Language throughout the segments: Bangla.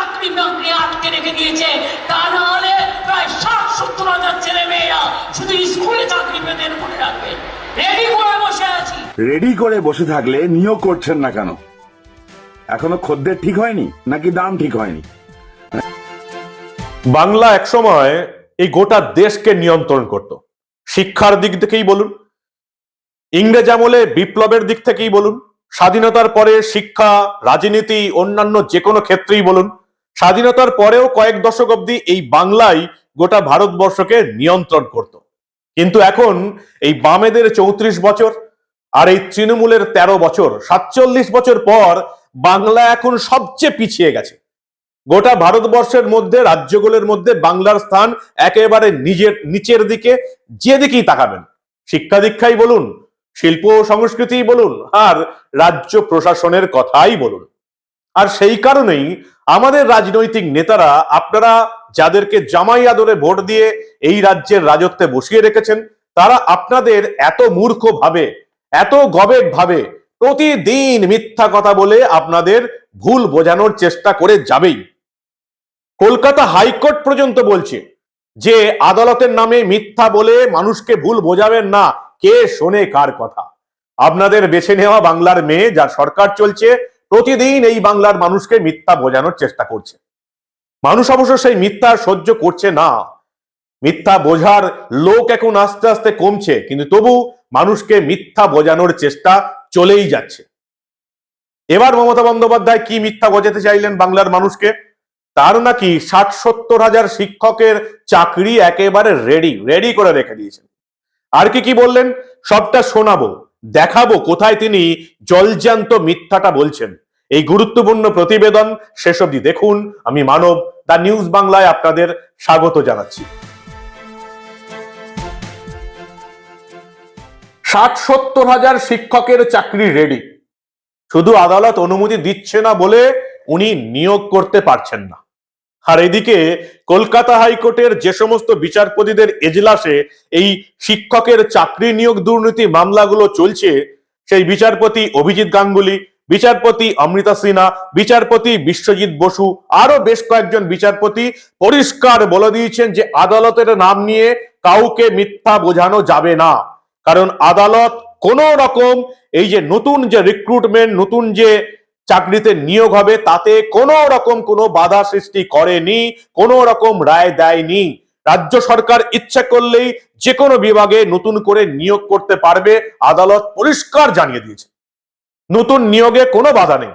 চাকরি বাকরি আটকে রেখে দিয়েছে। তা না হলে প্রায় ষাট সত্তর হাজার ছেলে মেয়েরা শুধু স্কুলে চাকরি পেতে মনে রাখবে। রেডি করে বসে আছি। রেডি করে বসে থাকলে নিয়োগ করছেন না কেন? এখনও খদ্দের ঠিক হয়নি নাকি দাম ঠিক হয়নি? বাংলা একসময় এই গোটা দেশকে নিয়ন্ত্রণ করত। শিক্ষার দিক থেকেই বলুন ইংরেজ আমলে বিপ্লবের দিক থেকেই বলুন স্বাধীনতার পরে শিক্ষা রাজনীতি অন্যান্য যে কোনো ক্ষেত্রেই বলুন স্বাধীনতার পরেও কয়েক দশক অবধি এই বাংলাই গোটা ভারতবর্ষকে নিয়ন্ত্রণ করত। কিন্তু এখন এই বামেদের চৌত্রিশ বছর আর এই তৃণমূলের ১৩ বছর, সাতচল্লিশ বছর পর বাংলা এখন সবচেয়ে পিছিয়ে গেছে। গোটা ভারতবর্ষের মধ্যে, রাজ্যগুলোর মধ্যে বাংলার স্থান একেবারে নিজের, নিচের দিকে যেদিকেই তাকাবেন। শিক্ষা দীক্ষাই বলুন, শিল্প ও সংস্কৃতিই বলুন, আর রাজ্য প্রশাসনের কথাই বলুন। আর সেই কারণেই আমাদের রাজনৈতিক নেতারা, আপনারা যাদেরকে জামাই আদরে ভোট দিয়ে এই রাজ্যের রাজত্বে বসিয়ে রেখেছেন, তারা আপনাদের এত মূর্খ ভাবে এত গবেট ভাবে প্রতিদিন মিথ্যা কথা বলে আপনাদের ভুল বোঝানোর চেষ্টা করে যাবেই। কলকাতা হাইকোর্ট পর্যন্ত বলছে যে, আদালতের নামে মিথ্যা বলে মানুষকে ভুল বোঝাবেন না, কে শোনে কার কথা। আপনাদের বেছে নেওয়া বাংলার মেয়ে যা সরকার চলছে প্রতিদিন এই বাংলার মানুষকে মিথ্যা বোঝানোর চেষ্টা করছে। মানুষ অবশ্য সেই মিথ্যা সহ্য করছে না। মিথ্যা বোঝার লোক এখন আস্তে আস্তে কমছে, কিন্তু তবু মানুষকে মিথ্যা বোঝানোর চেষ্টা চলেই যাচ্ছে। এবার মমতা বন্দ্যোপাধ্যায় কি মিথ্যা বোঝাতে চাইলেন বাংলার মানুষকে? তার নাকি ষাট সত্তর হাজার শিক্ষকের চাকরি একেবারে রেডি রেডি করে রেখে দিয়েছেন। আর কি কি বললেন? সবটা শোনাবো। দেখাবো কোথায় তিনি জলজান্ত মিথ্যাটা বলছেন। এই গুরুত্বপূর্ণ প্রতিবেদন শেষ অবধি দেখুন। আমি মানব দা নিউজ বাংলায় আপনাদের স্বাগত জানাচ্ছি। ষাট সত্তর হাজার শিক্ষকের চাকরি রেডি শুধু আদালত অনুমতি দিচ্ছে না বলে উনি নিয়োগ করতে পারছেন না। আর এদিকে কলকাতা হাইকোর্টের যে সমস্ত বিচারপতিদের এজলাসে এই শিক্ষকের চাকরি নিয়োগ দুর্নীতি মামলাগুলো চলছে, সেই বিচারপতি অভিজিৎ গাঙ্গুলি, বিচারপতি অমৃতা সিনহা, বিচারপতি বিশ্বজিৎ বসু আরও বেশ কয়েকজন বিচারপতি পরিষ্কার বলে দিয়েছেন যে আদালতের নাম নিয়ে কাউকে মিথ্যা বোঝানো যাবে না। কারণ আদালত কোন রকম এই যে নতুন যে রিক্রুটমেন্ট নতুন যে চাকরিতে নিয়োগ হবে, তাতে কোনো রকম কোনো বাধা সৃষ্টি করেনি, কোনো রকম রায় দেয়নি। রাজ্য সরকার ইচ্ছা করলেই যে কোনো বিভাগে নতুন করে নিয়োগ করতে পারবে, আদালত পরিষ্কার জানিয়ে দিয়েছে। নতুন নিয়োগে কোনো বাধা নেই।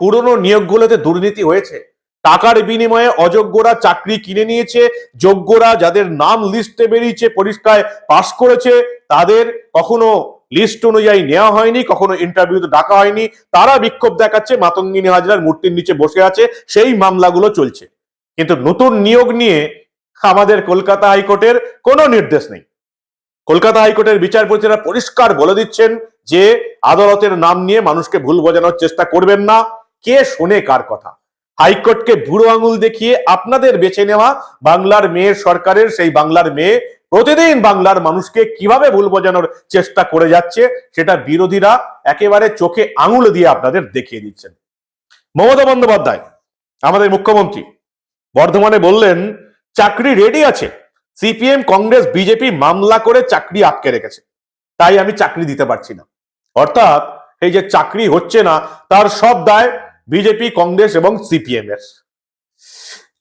পুরনো নিয়োগগুলোতে দুর্নীতি হয়েছে। টাকার বিনিময়ে অযোগ্যরা চাকরি কিনে নিয়েছে, যোগ্যরা যাদের নাম লিস্টে বেরিয়েছে, পরিষ্কার পাশ করেছে, তাদের কখনো লিস্ট অনুযায়ী নেওয়া হয়নি, কখনো ইন্টারভিউতে ডাকা হয়নি। তারা বিক্ষোভ দেখাচ্ছে, মাতঙ্গিনী হাজরার মূর্তির নিচে বসে আছে, সেই মামলাগুলো চলছে। কিন্তু নতুন নিয়োগ নিয়ে আমাদের কলকাতা হাইকোর্টের কোনো নির্দেশ নেই। কলকাতা হাইকোর্টের বিচারপতিরা পরিষ্কার বলে দিচ্ছেন যে, আদালতের নাম নিয়ে মানুষকে ভুল বোঝানোর চেষ্টা করবেন না। কে শোনে কার কথা? হাইকোর্টকে বুড়ো আঙুল দেখিয়ে আপনাদের বেছে নেওয়া বাংলার মেয়ের সরকারের, সেই বাংলার মেয়ে প্রতিদিন বাংলার মানুষকে কীভাবে ভুল বোঝানোর চেষ্টা করে যাচ্ছে, সেটা বিরোধীরা একেবারে চোখে আঙুল দিয়ে আপনাদের দেখিয়ে দিচ্ছেন। মমতা বন্দ্যোপাধ্যায়, আমাদের মুখ্যমন্ত্রী, বর্ধমানে বললেন, চাকরি রেডি আছে। সিপিএম, কংগ্রেস, বিজেপি মামলা করে চাকরি আটকে রেখেছে। তাই আমি চাকরি দিতে পারছি না। অর্থাৎ এই যে চাকরি হচ্ছে না, তার সব দায় বিজেপি, কংগ্রেস এবং সিপিএম এর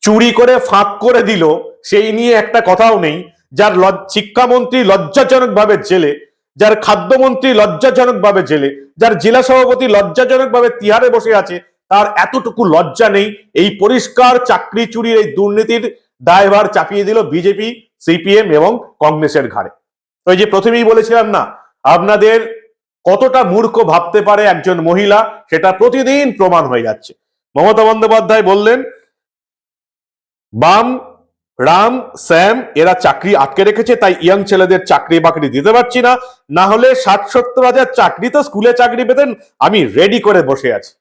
চুরি করে ফাঁক করে দিল, সেই নিয়ে একটা কথাও নেই। যার শিক্ষামন্ত্রী লজ্জাজনক ভাবে জেলে, যার খাদ্যমন্ত্রী লজ্জাজনক ভাবে জেলে, যার জেলা সভাপতি লজ্জাজনক ভাবে তিহারে বসে আছে, তার এতটুকু লজ্জা নেই। এই পরিষ্কার চাকরি চুরির এই দুর্নীতির দায়ভার চাপিয়ে দিল বিজেপি, সিপিএম এবং কংগ্রেসের ঘাড়ে। ওই যে প্রথমেই বলেছিলাম না, আপনাদের কতটা মূর্খ ভাবতে পারে একজন মহিলা, সেটা প্রতিদিন প্রমাণ হয়ে যাচ্ছে। মমতা বন্দ্যোপাধ্যায় বললেন, বাম রাম, স্যাম, এরা চাকরি আটকে রেখেছে, তাই ইয়াং ছেলেদের চাকরি বাকরি দিতে পারছি না। না হলে ষাট সত্তর হাজার চাকরি তো স্কুলে চাকরি পেতেন, আমি রেডি করে বসে আছি।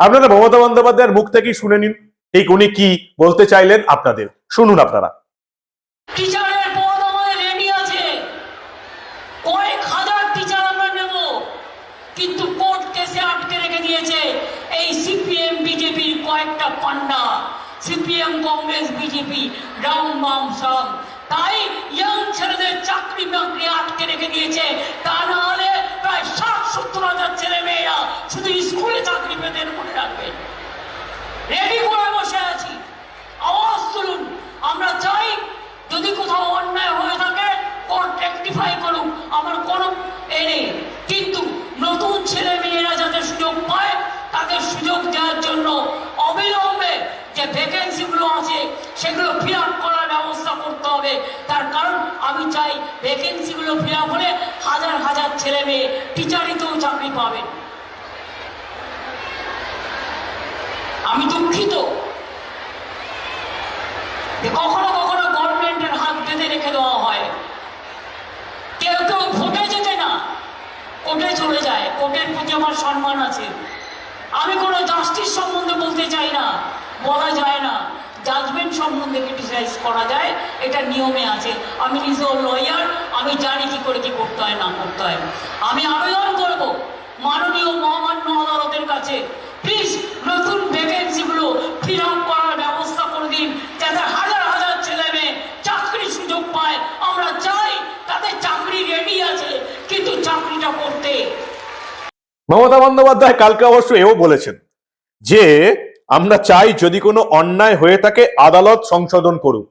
আপনারা মমতা বন্দ্যোপাধ্যায়ের মুখ থেকেই শুনে নিন, ঠিক উনি কি বলতে চাইলেন আপনাদের। শুনুন আপনারা টিচারের পদ আমাদের রেডি আছে কয়েক হাজার টিচার আমরা নেব কিন্তু কোর্ট কেসে আটকে রেখে দিয়েছে এই সিপিএম বিজেপির কয়েক কয়েকটা পান্ডা সিপিএম কংগ্রেস, বিজেপি, রাম, বাম সব। তাই ইয়াং ছেলেদের চাকরি বাকরি আটকে রেখে দিয়েছে। তা না হলে প্রায় ষাট সত্তর হাজার ছেলে মেয়েরা শুধু স্কুলে চাকরি পেতে মনে রাখবেন রেডি করে বসে আছি আওয়াজ তুলুন আমরা চাই যদি কোথাও অন্যায় হয়ে থাকে কোর্ট রেকটিফাই করুক আমার কোনো এ নেই কিন্তু নতুন ছেলে মেয়েরা যাতে সুযোগ পায় তাদের সুযোগ দেওয়ার জন্য অবিলম্বে যে ভ্যাকেন্সিগুলো আছে, সেগুলো ফিল আপ করার ব্যবস্থা করতে হবে। তার কারণ, আমি চাই ভ্যাকেন্সিগুলো ফিল আপ হলে হাজার হাজার ছেলে মেয়ে টিচারিতেও চাকরি পাবেন আমি দুঃখিত। কখনো কখনো গভর্নমেন্টের হাত বেঁধে রেখে দেওয়া হয়। কেউ কেউ ভোটে যেতে না, কোর্টে চলে যায়, কোর্টের প্রতি আমার সম্মান আছে। আমি কোনো জাস্টিস সম্বন্ধে বলতে চাই না বলা যায় না। জাজমেন্ট সম্বন্ধে ক্রিটিসাইজ করা যায়, এটা নিয়মে আছে। আমি নিজেও লয়ার আমি জানি কি করে কি করতে হয়, না করতে হয়। আমি আবেদন করব মাননীয় মহামান্য আদালতের কাছে। প্লিজ নতুন ভ্যাকেন্সিগুলো ফিল আপ করার ব্যবস্থা করে দিন, যাতে হাজার হাজার ছেলে মেয়ে চাকরির সুযোগ পায়। আমরা চাই তাদের চাকরি রেডি আছে, কিন্তু চাকরিটা করতে। মমতা বন্দ্যোপাধ্যায় কালকে অবশ্য এও বলেছেন যে আমরা চাই যদি কোনো অন্যায় হয়ে থাকে, আদালত সংশোধন করুক।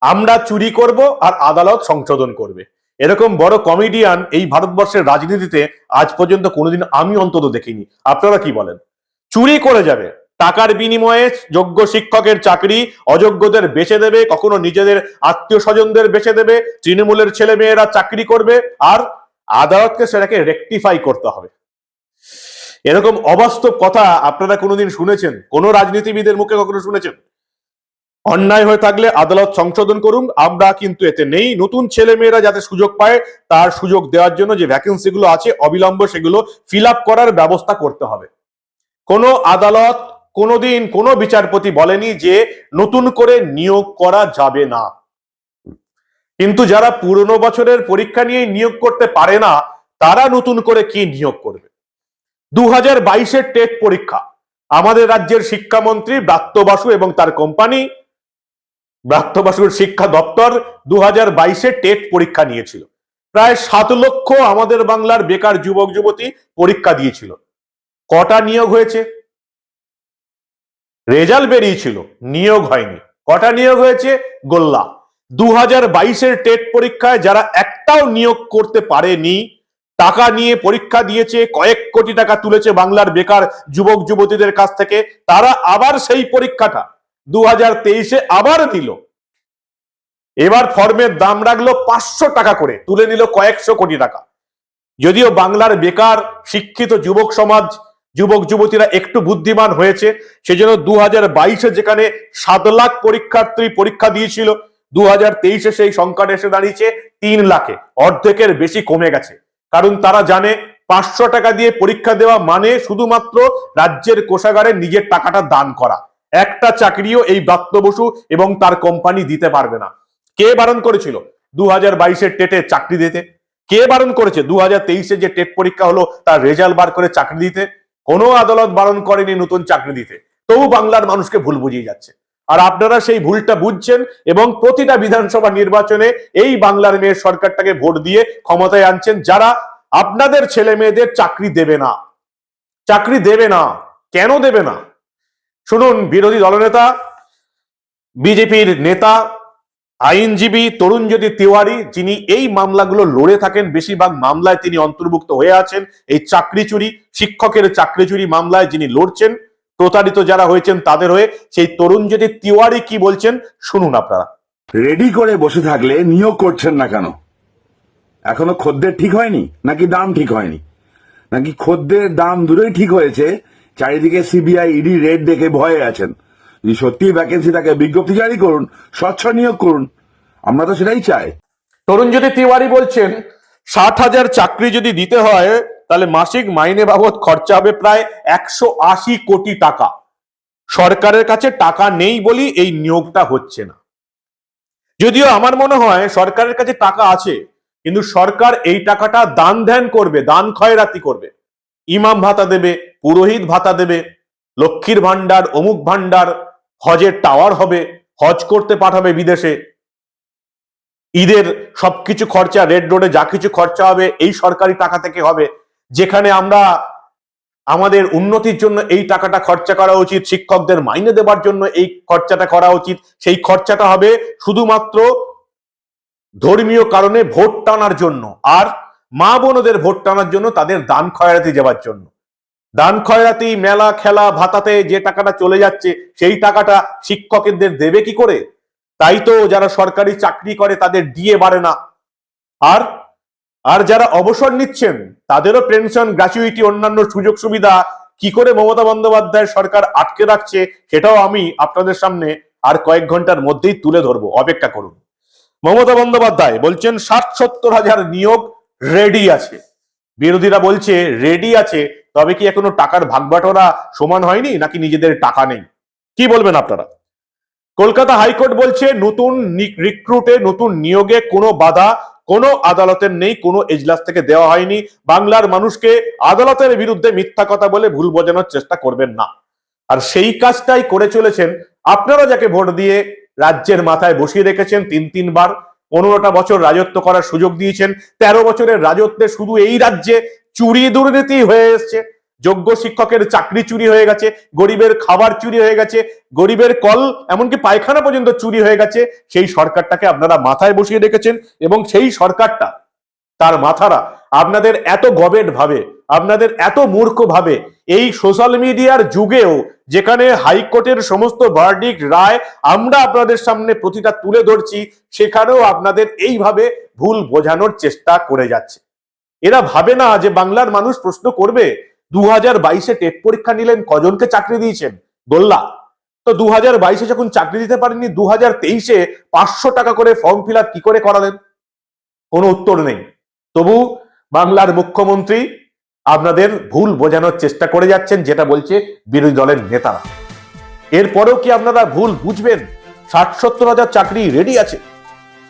আমরা চুরি করব আর আদালত সংশোধন করবে। এরকম বড় কমেডিয়ান এই ভারতবর্ষের রাজনীতিতে আজ পর্যন্ত কোনোদিন আমি অন্তত দেখিনি। আপনারা কি বলেন? চুরি করে যাবে। টাকার বিনিময়ে যোগ্য শিক্ষকের চাকরি, অযোগ্যদের বেছে দেবে, কখনো নিজেদের আত্মীয় স্বজনদের বেছে দেবে, তৃণমূলের ছেলে মেয়েরা চাকরি করবে, আর আদালতকে সেটাকে রেকটিফাই করতে হবে। এরকম অবাস্তব কথা আপনারা কোনোদিন শুনেছেন? কোন রাজনীতিবিদের মুখে কখনো শুনেছেন? অন্যায় হয়ে থাকলে আদালত সংশোধন করুন, আমরা কিন্তু এতে নেই। নতুন ছেলে মেয়েরা যাতে সুযোগ পায়, তার সুযোগ দেওয়ার জন্য যে ভ্যাকেন্সি গুলো আছে, অবিলম্বে সেগুলো ফিল করার ব্যবস্থা করতে হবে। কোনো আদালত কোনোদিন কোনো বিচারপতি বলেনি যে নতুন করে নিয়োগ করা যাবে না। কিন্তু যারা পুরনো বছরের পরীক্ষা নিয়ে নিয়োগ করতে পারে না, তারা নতুন করে কি নিয়োগ করবে? দু হাজার বাইশের টেট পরীক্ষা। আমাদের রাজ্যের শিক্ষামন্ত্রী ব্রাত্য বাসু এবং তার কোম্পানি ব্রাত্য বাসুর শিক্ষা দপ্তর দু হাজার বাইশে টেট পরীক্ষা নিয়েছিল। প্রায় সাত লক্ষ আমাদের বাংলার বেকার যুবক, যুবতী পরীক্ষা দিয়েছিল। কটা নিয়োগ হয়েছে? রেজাল্ট বেরিয়েছিল, নিয়োগ হয়নি। কটা নিয়োগ হয়েছে? গোল্লা। দু হাজার বাইশের টেট পরীক্ষায় যারা একটাও নিয়োগ করতে পারেনি টাকা নিয়ে পরীক্ষা দিয়েছে, কয়েক কোটি টাকা তুলেছে বাংলার বেকার যুবক, যুবতীদের কাছ থেকে। তারা আবার সেই পরীক্ষাটা দু হাজার তেইশে আবার দিল। এবার ফর্মের দাম রাখল পাঁচশো টাকা করে, তুলে নিল কয়েকশো কোটি টাকা। যদিও বাংলার বেকার, শিক্ষিত যুবক সমাজ, যুবক, যুবতীরা একটু বুদ্ধিমান হয়েছে, সেজন্য দু হাজার বাইশে যেখানে সাত লাখ পরীক্ষার্থী পরীক্ষা দিয়েছিল দু হাজার তেইশে সেই সংখ্যাটা এসে দাঁড়িয়েছে তিন লাখে। অর্ধেকের বেশি কমে গেছে। কারণ তারা জানে পাঁচশো টাকা দিয়ে পরীক্ষা দেওয়া মানে শুধুমাত্র রাজ্যের কোষাগারে নিজের টাকাটা দান করা। একটা চাকরিও এই ব্রাত্য বসু এবং তার কোম্পানি দিতে পারবে না। কে বারণ করেছিল? দু হাজার বাইশের টেটে চাকরি দিতে। কে বারণ করেছে? দু হাজার তেইশে যে টেট পরীক্ষা হলো, তার রেজাল্ট বার করে চাকরি দিতে। কোনো আদালত বারণ করেনি নতুন চাকরি দিতে। তবু বাংলার মানুষকে ভুল বুঝিয়ে যাচ্ছে। আর আপনারা সেই ভুলটা বুঝছেন এবং প্রতিটা বিধানসভা নির্বাচনে এই বাংলার মেয়ের সরকারটাকে ভোট দিয়ে ক্ষমতায় আনছেন যারা আপনাদের ছেলে মেয়েদের চাকরি দেবে না। চাকরি দেবে না। কেন দেবে না? শুনুন, বিরোধী দলনেতা, বিজেপির নেতা, আইনজীবী তরুণজ্যোতি তিওয়ারি, যিনি এই মামলাগুলো লড়ে থাকেন, বেশিরভাগ মামলায় তিনি অন্তর্ভুক্ত হয়ে আছেন। এই চাকরি চুরি শিক্ষকের চাকরি চুরি মামলায় যিনি লড়ছেন প্রতারিত যারা হয়েছেন তাদের হয়ে সেই তরুণ যদি তিওয়ারি কি বলছেন শুনুন আপনারা। রেডি করে বসে থাকলে নিয়োগ করছেন না কেন? এখনও খদ্দের ঠিক হয়নি? নাকি দাম ঠিক হয়নি? নাকি খদ্দের দাম দুটোই ঠিক হয়েছে? চারিদিকে সিবিআই ইডি রেড দেখে ভয়ে আছেন। যদি সত্যি ভ্যাকেন্সি থাকে বিজ্ঞপ্তি জারি করুন স্বচ্ছ নিয়োগ করুন আমরা তো সেটাই চাই। তরুণজ্যোতি তিওয়ারি বলছেন ষাট হাজার চাকরি যদি দিতে হয় তাহলে মাসিক মাইনে বাবদ খরচা হবে প্রায় একশো আশি কোটি টাকা। সরকারের কাছে টাকা নেই বলি এই নিয়োগটা হচ্ছে না। যদিও আমার মনে হয় সরকারের কাছে টাকা আছে, কিন্তু সরকার এই টাকাটা দান ধ্যান করবে, দান খয়রাতি করবে। ইমাম ভাতা দেবে, পুরোহিত ভাতা দেবে, লক্ষ্মীর ভান্ডার অমুক ভান্ডার হজের টাওয়ার হবে, হজ করতে পাঠাবে বিদেশে। ঈদের সবকিছু খরচা, রেড রোডে যা কিছু খরচা হবে, এই সরকারি টাকা থেকে হবে। যেখানে আমরা আমাদের উন্নতির জন্য এই টাকাটা খরচা করা উচিত, শিক্ষকদের মাইনে দেবার জন্য এই খরচাটা করা উচিত। সেই খরচাটা হবে শুধুমাত্র ধর্মীয় কারণে ভোট টানার জন্য আর মা বোনদের ভোট টানার জন্য তাদের দান খয়রাতি দেওয়ার জন্য। দান খয়রাতি, মেলা, খেলা, ভাতাতে যে টাকাটা চলে যাচ্ছে সেই টাকাটা শিক্ষকদের দেবে কি করে? তাই তো যারা সরকারি চাকরি করে তাদের ডিএ বাড়ে না। আর আর যারা অবসর নিচ্ছেন, তাদেরও পেনশন গ্র্যাচুইটি অন্যান্য সুযোগ সুবিধা কি করে মমতা বন্দ্যোপাধ্যায় সরকার আটকে রাখছে সেটাও আমি আপনাদের সামনে আর কয়েক ঘণ্টার মধ্যেই তুলে ধরবো। অপেক্ষা করুন। মমতা বন্দ্যোপাধ্যায় বলছেন, ষাট সত্তর হাজার নিয়োগ রেডি আছে। বিরোধীরা বলছে রেডি আছে, তবে কি এখনও টাকার ভাগবাটোরা সমান হয়নি নাকি নিজেদের টাকা নেই? কি বলবেন আপনারা? কলকাতা হাইকোর্ট বলছে, নতুন রিক্রুটে নতুন নিয়োগে কোনো বাধা কোনো আদালতের নেই, কোনো এজলাস থেকে দেওয়া হয়নি। বাংলার মানুষকে আদালতের বিরুদ্ধে মিথ্যা কথা বলে ভুল বোঝানোর চেষ্টা করবেন না। আর সেই কাজটাই করে চলেছেন আপনারা যাকে ভোট দিয়ে রাজ্যের মাথায় বসিয়ে রেখেছেন তিন, তিনবার, পনেরোটা বছর রাজত্ব করার সুযোগ দিয়েছেন, তেরো বছরের রাজত্বে শুধু এই রাজ্যে চুরি দুর্নীতি হয়ে এসছে। যোগ্য শিক্ষকের চাকরি চুরি হয়ে গেছে, গরিবের খাবার চুরি হয়ে গেছে, গরিবের কল, এমনকি পায়খানা পর্যন্ত চুরি হয়ে গেছে, সেই সরকারটাকে আপনারা মাথায় বসিয়ে রেখেছেন এবং সেই সরকারটা, তার মাথারা আপনাদের এত গবেট ভাবে, আপনাদের এত মূর্খ ভাবে, এই সোশ্যাল মিডিয়ার যুগেও যেখানে হাইকোর্টের সমস্ত ভার্ডিক রায় আমরা আপনাদের সামনে প্রতিটা তুলে ধরছি, সেখানেও আপনাদের এইভাবে ভুল বোঝানোর চেষ্টা করে যাচ্ছে। এরা ভাবে না যে বাংলার মানুষ প্রশ্ন করবে দু হাজার বাইশে টেট পরীক্ষা নিলেন, কজনকে চাকরি দিয়েছেন? দোল্লা। তো দু হাজার বাইশে যখন চাকরি দিতে পারেননি দু হাজার তেইশে পাঁচশো টাকা করে ফর্ম ফিল কি করে করালেন? কোনো উত্তর নেই। তবু বাংলার মুখ্যমন্ত্রী আপনাদের ভুল বোঝানোর চেষ্টা করে যাচ্ছেন, যেটা বলছে বিরোধী দলের নেতারা। এরপরেও কি আপনারা ভুল বুঝবেন? ষাট সত্তর হাজার চাকরি রেডি আছে।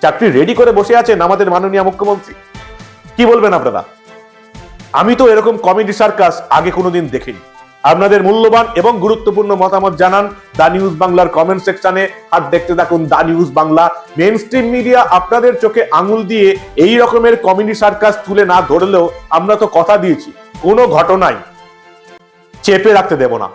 চাকরি রেডি করে বসে আছেন আমাদের মাননীয় মুখ্যমন্ত্রী। কি বলবেন আপনারা? আমি তো এরকম কমেডি সার্কাস আগে কোনোদিন দেখিনি। আপনাদের মূল্যবান এবং গুরুত্বপূর্ণ মতামত জানান দা নিউজ বাংলার কমেন্ট সেকশনে আর দেখতে থাকুন the news Bangla. Mainstream media আপনাদের চোখে আঙুল দিয়ে এই রকমের কমেডি সার্কাস তুলে না ধরলেও আমরা তো কথা দিয়েছি। কোনো ঘটনাই চেপে রাখতে দেব না।